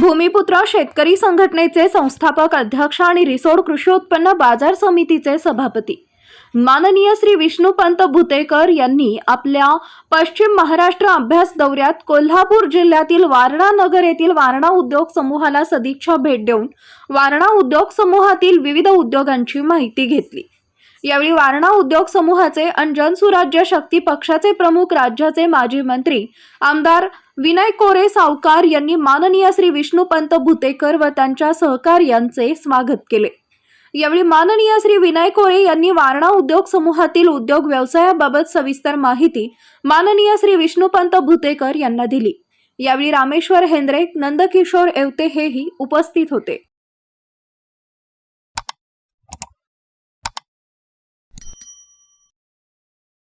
भूमिपुत्र शेतकरी संघटनेचे संस्थापक अध्यक्ष आणि रिसोड कृषी उत्पन्न बाजार समितीचे सभापती. माननीय श्री विष्णुपंत भुतेकर यांनी आपल्या पश्चिम महाराष्ट्र अभ्यास दौऱ्यात कोल्हापूर जिल्ह्यातील वारणा नगर येथील वारणा उद्योग समूहाला सदिच्छा भेट देऊन वारणा उद्योग समूहातील विविध उद्योगांची माहिती घेतली. यावेळी वारणा उद्योग समूहाचे आणि जनसुराज्य शक्ती पक्षाचे प्रमुख राज्याचे माजी मंत्री आमदार विनय कोरे सावकार यांनी माननीय श्री विष्णुपंत भुतेकर व त्यांच्या सहकार्यांचे स्वागत केले. यावेळी माननीय श्री विनय कोरे यांनी वारणा उद्योग समूहातील उद्योग व्यवसायाबाबत सविस्तर माहिती माननीय श्री विष्णुपंत भुतेकर यांना दिली. यावेळी रामेश्वर हेंद्रे नंदकिशोर येवते हेही उपस्थित होते.